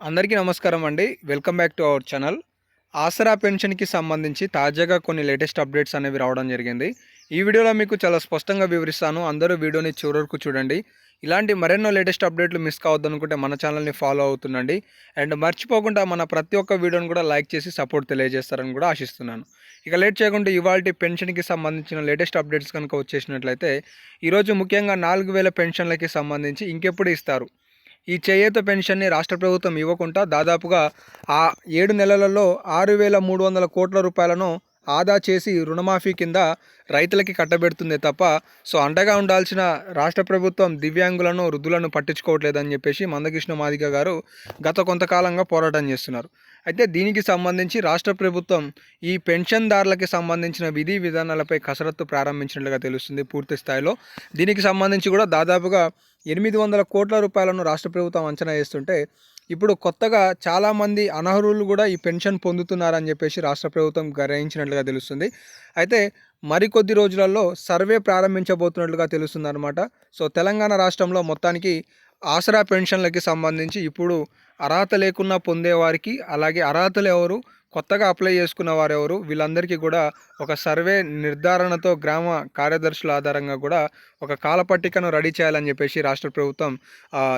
అందరికీ నమస్కారం అండి. Welcome back to our channel. Aasara పెన్షన్కి సంబంధించి తాజాగా కొన్ని లేటెస్ట్ అప్డేట్స్ అనేవి రావడం జరిగింది. ఈ వీడియోలో మీకు చాలా స్పష్టంగా వివరిస్తాను. అందరూ వీడియోని చివరకు చూడండి. ఇలాంటి మరెన్నో లేటెస్ట్ అప్డేట్లు మిస్ కావద్దు అనుకుంటే మన ఛానల్ని ఫాలో అవుతుండండి. అండ్ మర్చిపోకుండా మన ప్రతి ఒక్క వీడియోని కూడా లైక్ చేసి సపోర్ట్ తెలియజేస్తారని కూడా ఆశిస్తున్నాను. ఇక లేట్ చేయకుండా ఇవాళ పెన్షన్కి సంబంధించిన లేటెస్ట్ అప్డేట్స్ కనుక వచ్చేసినట్లయితే ఈరోజు ముఖ్యంగా నాలుగు వేల పెన్షన్లకి సంబంధించి ఇంకెప్పుడు ఇస్తారు? ఈ చేయేత పెన్షన్ని రాష్ట్ర ప్రభుత్వం ఇవ్వకుండా దాదాపుగా ఆ ఏడు నెలలలో ఆరు వేల మూడు వందల కోట్ల రూపాయలను ఆదా చేసి రుణమాఫీ కింద రైతులకి కట్టబెడుతుందే తప్ప సో అండగా ఉండాల్సిన రాష్ట్ర ప్రభుత్వం దివ్యాంగులను వృద్ధులను పట్టించుకోవట్లేదని చెప్పేసి మందకృష్ణ మాదిగ గారు గత కొంతకాలంగా పోరాటం చేస్తున్నారు. అయితే దీనికి సంబంధించి రాష్ట్ర ప్రభుత్వం ఈ పెన్షన్దారులకి సంబంధించిన విధి విధానాలపై కసరత్తు ప్రారంభించినట్లుగా తెలుస్తుంది పూర్తి స్థాయిలో. దీనికి సంబంధించి కూడా దాదాపుగా ఎనిమిది వందల కోట్ల రూపాయలను రాష్ట్ర ప్రభుత్వం అంచనా వేస్తుంటే ఇప్పుడు కొత్తగా చాలామంది అనర్హులు కూడా ఈ పెన్షన్ పొందుతున్నారని చెప్పేసి రాష్ట్ర ప్రభుత్వం గ్రహించినట్లుగా తెలుస్తుంది. అయితే మరికొద్ది రోజులలో సర్వే ప్రారంభించబోతున్నట్లుగా తెలుస్తుంది అనమాట సో తెలంగాణ రాష్ట్రంలో మొత్తానికి ఆసరా పెన్షన్లకి సంబంధించి ఇప్పుడు అర్హత లేకున్నా పొందేవారికి అలాగే అర్హతలు ఎవరు కొత్తగా అప్లై చేసుకున్న వారెవరు వీళ్ళందరికీ కూడా ఒక సర్వే నిర్ధారణతో గ్రామ కార్యదర్శుల ఆధారంగా కూడా ఒక కాలపట్టికను రెడీ చేయాలని చెప్పేసి రాష్ట్ర ప్రభుత్వం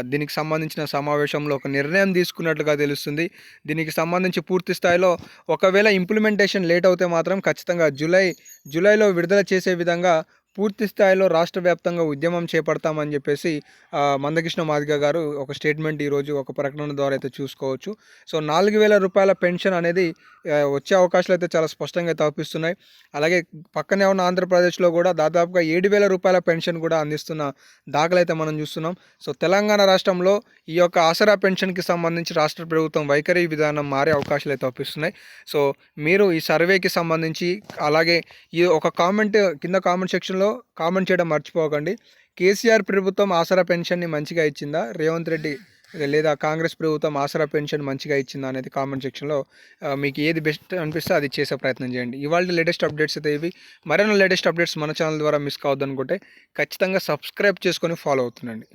దీనికి సంబంధించిన సమావేశంలో ఒక నిర్ణయం తీసుకున్నట్లుగా తెలుస్తుంది. దీనికి సంబంధించి పూర్తి స్థాయిలో ఒకవేళ ఇంప్లిమెంటేషన్ లేట్ అవుతే మాత్రం ఖచ్చితంగా జూలై జూలైలో విడుదల చేసే విధంగా పూర్తి స్థాయిలో రాష్ట్ర వ్యాప్తంగా ఉద్యమం చేపడతామని చెప్పేసి మందకృష్ణ మాదిగ గారు ఒక స్టేట్మెంట్ ఈరోజు ఒక ప్రకటన ద్వారా అయితే చూసుకోవచ్చు. సో నాలుగు వేల రూపాయల పెన్షన్ అనేది వచ్చే అవకాశాలు అయితే చాలా స్పష్టంగా అయితే అలాగే పక్కనే ఉన్న ఆంధ్రప్రదేశ్లో కూడా దాదాపుగా ఏడు వేల రూపాయల పెన్షన్ కూడా అందిస్తున్న దాఖలు అయితే మనం చూస్తున్నాం. సో తెలంగాణ రాష్ట్రంలో ఈ యొక్క ఆసరా పెన్షన్కి సంబంధించి రాష్ట్ర ప్రభుత్వం వైఖరి విధానం మారే అవకాశాలు అయితే తప్పిస్తున్నాయి సో మీరు ఈ సర్వేకి సంబంధించి అలాగే ఈ ఒక కామెంట్ కింద కామెంట్ సెక్షన్లో కామెంట్ చేయడం మర్చిపోకండి. కేసీఆర్ ప్రభుత్వం ఆసరా పెన్షన్ని మంచిగా ఇచ్చిందా? రేవంత్ రెడ్డి లేదా కాంగ్రెస్ ప్రభుత్వం ఆసరా పెన్షన్ మంచిగా ఇచ్చిందా అనేది కామెంట్ సెక్షన్లో మీకు ఏది బెస్ట్ అనిపిస్తే అది చేసే ప్రయత్నం చేయండి. ఇవాళ లేటెస్ట్ అప్డేట్స్ అయితే ఇవి. మరెన్నో లేటెస్ట్ అప్డేట్స్ మన ఛానల్ ద్వారా మిస్ కావద్దు అనుకుంటే ఖచ్చితంగా సబ్స్క్రైబ్ చేసుకొని ఫాలో అవుతుండండి.